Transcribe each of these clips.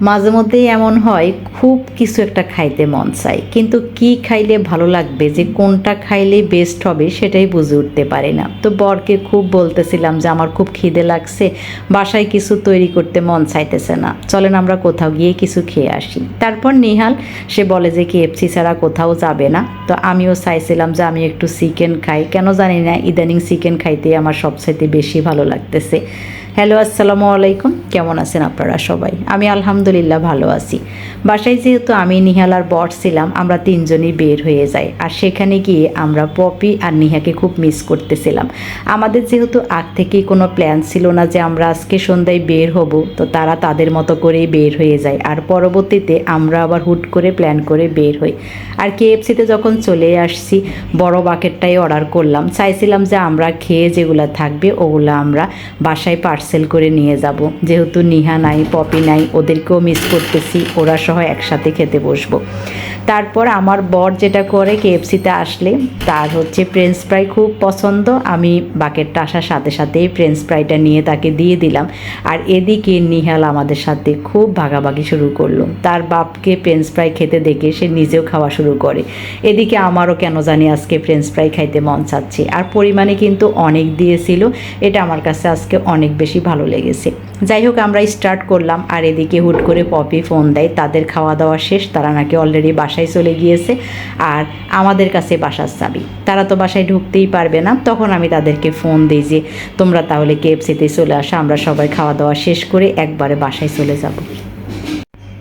মাঝে মধ্যেই এমন হয়, খুব কিছু একটা খাইতে মন চায়। কিন্তু কি খাইলে ভালো লাগবে, যে কোনটা খাইলে বেস্ট হবে সেটাই বুঝে উঠতে পারি না। তো বরকে খুব বলতেছিলাম যে আমার খুব খিদে লাগছে, বাসায় কিছু তৈরি করতে মন চাইতেছে না। চলেন আমরা কোথাও গিয়ে কিছু খেয়ে আসি। তারপর নিহাল, সে বলে যে কেএফসি ছাড়া কোথাও যাবে না। তো আমিও চাইছিলাম যে আমি একটু চিকেন খাই। কেন জানি না, ইদানিং চিকেন খাইতে আমার সবচাইতে বেশি ভালো লাগতেছে। হ্যালো, আসসালামু আলাইকুম। কেমন আছেন আপনারা সবাই? আমি আলহামদুলিল্লাহ ভালো আছি। বাসায় যেহেতু আমি নিহাল আর বর ছিলাম, আমরা তিনজনই বের হয়ে যাই। আর সেখানে গিয়ে আমরা পপি আর নিহাকে খুব মিস করতেছিলাম। আমাদের যেহেতু আগ থেকেই কোনো প্ল্যান ছিল না যে আমরা আজকে সন্ধ্যায় বের হব, তো তারা তাদের মতো করেই বের হয়ে যায়। আর পরবর্তীতে আমরা আবার হুট করে প্ল্যান করে বের হই। আর কেএফসিতে যখন চলে আসছি, বড় বাকেটটাই অর্ডার করলাম। চাইছিলাম যে আমরা খেয়ে যেগুলো থাকবে, ওগুলো আমরা বাসায় পার্সেল করে নিয়ে যাব। যেহেতু নিহা নাই, পপি নাই, ওদেরকেও মিস করতেছি, ওরা সহ একসাথে খেতে বসবো। তারপর আমার বর যেটা করে কেএফসিতে আসলে, তার হচ্ছে ফ্রেঞ্চ ফ্রাই খুব পছন্দ। আমি বাকেটটা আসার সাথে সাথেই ফ্রেঞ্চ ফ্রাইটা নিয়ে তাকে দিয়ে দিলাম। আর এদিকে নিহাল আমাদের সাথে খুব ভাগাভাগি শুরু করল। তার বাপকে ফ্রেঞ্চ ফ্রাই খেতে দেখে সে নিজেও খাওয়া শুরু করে। এদিকে আমারও কেন জানি আজকে ফ্রেঞ্চ ফ্রাই খাইতে মন চাচ্ছে। আর পরিমাণে কিন্তু অনেক দিয়েছিল। এটা আমার কাছে আজকে অনেক বেশি ভালো লেগেছে। যাই হোক, আমরা স্টার্ট করলাম। আর এদিকে হুট করে পপি ফোন দেয়, তাদের খাওয়া দাওয়া শেষ, তারা নাকি অলরেডি বাসায় চলে গিয়েছে। আর আমাদের কাছে বাসার চাবি। তারা তো বাসায় ঢুকতেই পারবে না। তখন আমি তাদেরকে ফোন দিই যে, তোমরা তাহলে কেএফসিতে চলে আসো, আমরা সবাই খাওয়া দাওয়া শেষ করে একবারে বাসায় চলে যাব।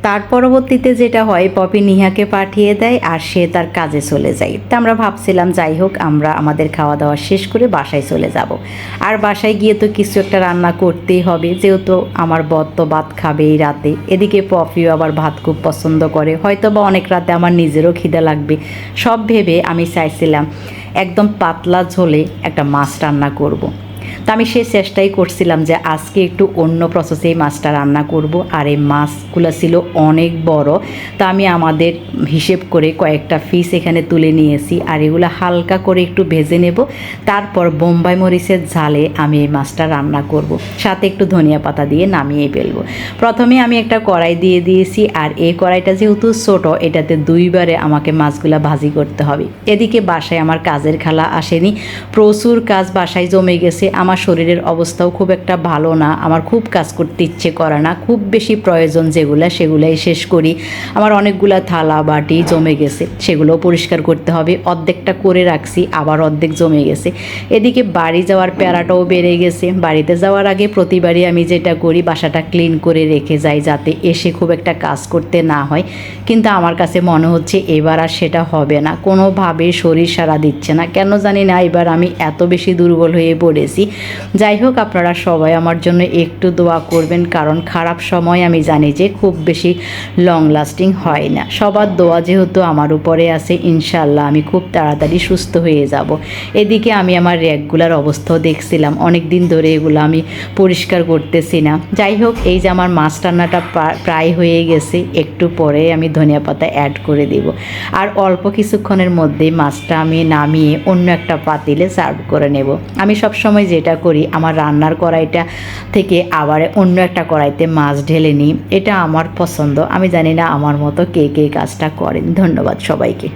তার পরবর্তীতে যেটা হয়, পপি নিহাকে পাঠিয়ে দেয় আর সে তার কাজে চলে যায়। তা আমরা ভাবছিলাম, যাই হোক, আমরা আমাদের খাওয়া দাওয়া শেষ করে বাসায় চলে যাব। আর বাসায় গিয়ে তো কিছু একটা রান্না করতেই হবে, যেহেতু আমার বদ তো ভাত খাবে এই রাতে। এদিকে পপিও আবার ভাত খুব পছন্দ করে। হয়তো বা অনেক রাতে আমার নিজেরও খিদে লাগবে। সব ভেবে আমি চাইছিলাম, একদম পাতলা ঝোলে একটা মাছ রান্না করব। তা আমি সেই চেষ্টাই করছিলাম যে আজকে একটু অন্য প্রসেসেই মাছটা রান্না করব। আর এই মাছগুলো ছিল অনেক বড়। তা আমি আমাদের হিসেব করে কয়েকটা ফিস এখানে তুলে নিয়েছি। আর এগুলো হালকা করে একটু ভেজে নেব। তারপর বোম্বাই মরিচের ঝালে আমি এই মাছটা রান্না করব। সাথে একটু ধনিয়া পাতা দিয়ে নামিয়ে ফেলব। প্রথমে আমি একটা কড়াই দিয়ে দিয়েছি। আর এই কড়াইটা যেহেতু ছোটো, এটাতে দুইবারে আমাকে মাছগুলা ভাজি করতে হবে। এদিকে বাসায় আমার কাজের খালা আসেনি। প্রচুর কাজ বাসায় জমে গেছে। আমার শরীরের অবস্থাও খুব একটা ভালো না, আমার খুব কাজ করতে ইচ্ছে করে না, খুব বেশি প্রয়োজন যেগুলা, সেগুলাই শেষ করি। আমার অনেকগুলা থালা, বাটি জমে গেছে সেগুলো পরিষ্কার করতে হবে, অর্ধেকটা করে রাখছি, আবার অর্ধেক জমে গেছে। এদিকে বাড়ি যাওয়ার প্যারাটাও বেড়ে গেছে, বাড়িতে যাওয়ার আগে প্রতিবারই আমি যেটা করি, বাসাটা ক্লিন করে রেখে যাই যাতে এসে খুব একটা কাজ করতে না হয়। কিন্তু আমার কাছে মনে হচ্ছে এবার আর সেটা হবে না কোনোভাবে শরীর সারা দিচ্ছে না। কেন জানি না, এবার আমি এত বেশি দুর্বল হয়ে পড়েছি যাই হোক, আপনারা সবাই আমার জন্য একটু দোয়া করবেন, কারণ খারাপ সময় আমি জানি যে খুব বেশি লং লাস্টিং হয় না। সবার দোয়া যেহেতু আমার উপরে আছে ইনশাল্লাহ আমি খুব তাড়াতাড়ি সুস্থ হয়ে যাব। এদিকে আমি আমার র্যাকগুলার অবস্থাও দেখছিলাম অনেক দিন ধরে এগুলো আমি পরিষ্কার করতেছি না। যাই হোক, এই যে আমার মাছ রান্নাটা প্রায় হয়ে গেছে, একটু পরে আমি ধনিয়া পাতা অ্যাড করে দিব। আর অল্প কিছুক্ষণের মধ্যেই মাছটা আমি নামিয়ে অন্য একটা পাতিলে সার্ভ করে নেব। আমি সব সময় যেটা করি, আমার রান্নার কড়াইটা থেকে আবার অন্য একটা কড়াইতে মাছ ঢেলে নিই। এটা আমার পছন্দ। আমি জানি না আমার মতো কে কে কাজটা করেন। ধন্যবাদ সবাইকে।